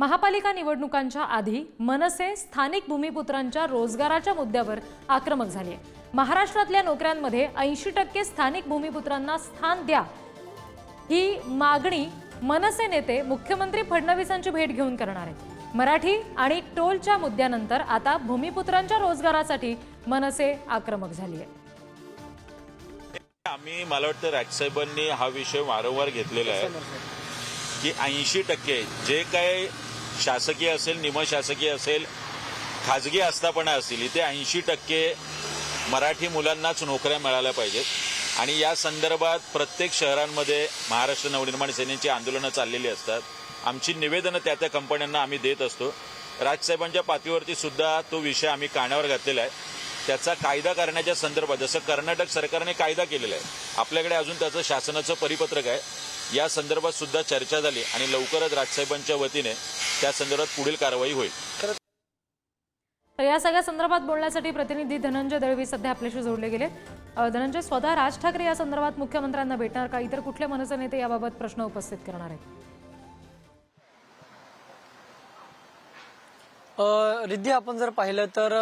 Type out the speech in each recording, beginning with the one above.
महापालिका निवडणुकांच्या आधी मनसे स्थानिक भूमिपुत्रांच्या रोजगाराच्या मुद्द्यावर आक्रमक झाली. आहे महाराष्ट्रातल्या नोकऱ्यांमध्ये ऐंशी टक्के स्थानिक भूमिपुत्रांना स्थान द्या ही मागणी मनसे नेते मुख्यमंत्री फडणवीसांची भेट घेऊन करणार आहेत. मराठी आणि टोलच्या मुद्द्यानंतर आता भूमिपुत्रांच्या रोजगारासाठी मनसे आक्रमक झाली आहे आम्ही मला वाटतं राजसाहेबांनी हा विषय वारंवार घेतलेला आहे. की ऐंशी टक्के जे काय शासकीय असेल निमशासकीय असेल खाजगी आस्थापना असतील इथे ऐंशी टक्के मराठी मुलांनाच नोकऱ्या मिळाल्या पाहिजेत. आणि या संदर्भात प्रत्येक शहरांमध्ये महाराष्ट्र नवनिर्माण सेनेची आंदोलनं चाललेली असतात. आमची निवेदनं त्या त्या कंपन्यांना आम्ही देत असतो. राजसाहेबांच्या पातळीवरती सुद्धा तो विषय आम्ही कानावर घातलेला आहे. त्याचा कायदा करण्याच्या संदर्भात जसं कर्नाटक सरकारने कायदा केलेला आहे आपल्याकडे अजून त्याचं शासनाचं परिपत्रक आहे. या संदर्भात सुद्धा चर्चा झाली आणि लवकरच राजसाहेबांच्या वतीने त्या संदर्भात पुढील कारवाई होईल. तर या सगळ्या संदर्भात बोलण्यासाठी प्रतिनिधी धनंजय दळवी सध्या आपल्याशी जोडले गेले. धनंजय स्वतः राज ठाकरे या संदर्भात मुख्यमंत्र्यांना भेटणार का? इतर कुठले मनसे नेते याबाबत प्रश्न उपस्थित करणार आहेत? अ, रिद्धी आपण जर पाहिलं तर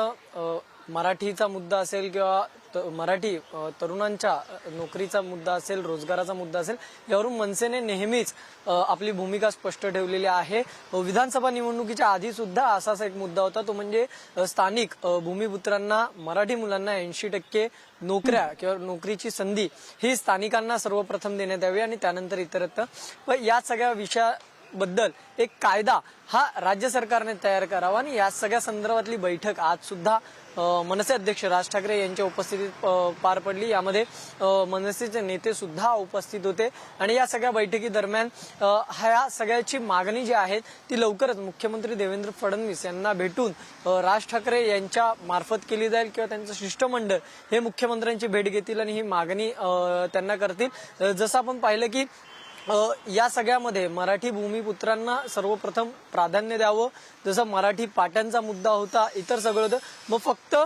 मराठीचा मुद्दा असेल किंवा त- मराठी तरुणांच्या नोकरीचा मुद्दा असेल रोजगाराचा मुद्दा असेल यावरून मनसेने नेहमीच आपली भूमिका स्पष्ट ठेवलेली आहे. विधानसभा निवडणुकीच्या आधी सुद्धा असाच एक मुद्दा होता. तो म्हणजे स्थानिक भूमिपुत्रांना मराठी मुलांना ऐंशी टक्के नोकऱ्या किंवा नोकरीची संधी ही स्थानिकांना सर्वप्रथम देण्यात यावी आणि त्यानंतर इतरत्र. व या सगळ्या विषया बद्दल एक कायदा हा राज्य सरकारने तयार करावा आणि या सगळ्या संदर्भातली बैठक आज सुद्धा मनसे अध्यक्ष राज ठाकरे यांच्या उपस्थितीत पार पडली. यामध्ये मनसेचे नेते सुद्धा उपस्थित होते. आणि या सगळ्या बैठकी दरम्यान ह्या सगळ्याची मागणी जी आहे ती लवकरच मुख्यमंत्री देवेंद्र फडणवीस यांना भेटून राज ठाकरे यांच्या मार्फत केली जाईल किंवा त्यांचं शिष्टमंडळ हे मुख्यमंत्र्यांची भेट घेतील आणि ही मागणी त्यांना करतील. जसं आपण पाहिलं की या सगळ्यामध्ये मराठी भूमिपुत्रांना सर्वप्रथम प्राधान्य द्यावं. जसं मराठी पाट्यांचा मुद्दा होता इतर सगळं होतं. मग फक्त.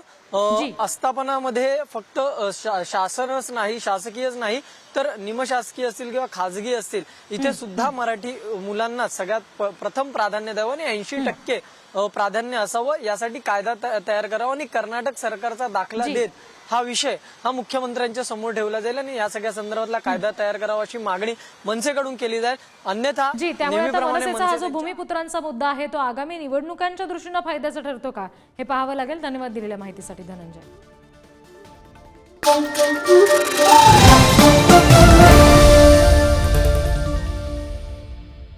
आस्थापनामध्ये फक्त शा- शासनच नाही शासकीयच नाही तर निमशासकीय असतील किंवा खाजगी असतील इथे सुद्धा मराठी मुलांना सगळ्यात प्रथम प्राधान्य द्यावं आणि ऐंशी टक्के प्राधान्य असावं. यासाठी कायदा तयार करावा आणि कर्नाटक सरकारचा दाखला. देत हा विषय हा मुख्यमंत्र्यांच्या समोर ठेवला जाईल आणि या सगळ्या संदर्भातला कायदा तयार करावा अशी मागणी मनसेकडून केली जाईल. अन्यथा जी त्यामुळे मनसेचा हा जो भूमिपुत्रांचा मुद्दा आहे तो आगामी निवडणुकांच्या दृष्टीनं फायद्याचा ठरतो का? हे पाहावं लागेल. धन्यवाद दिलेल्या माहितीसाठी. धनंजय.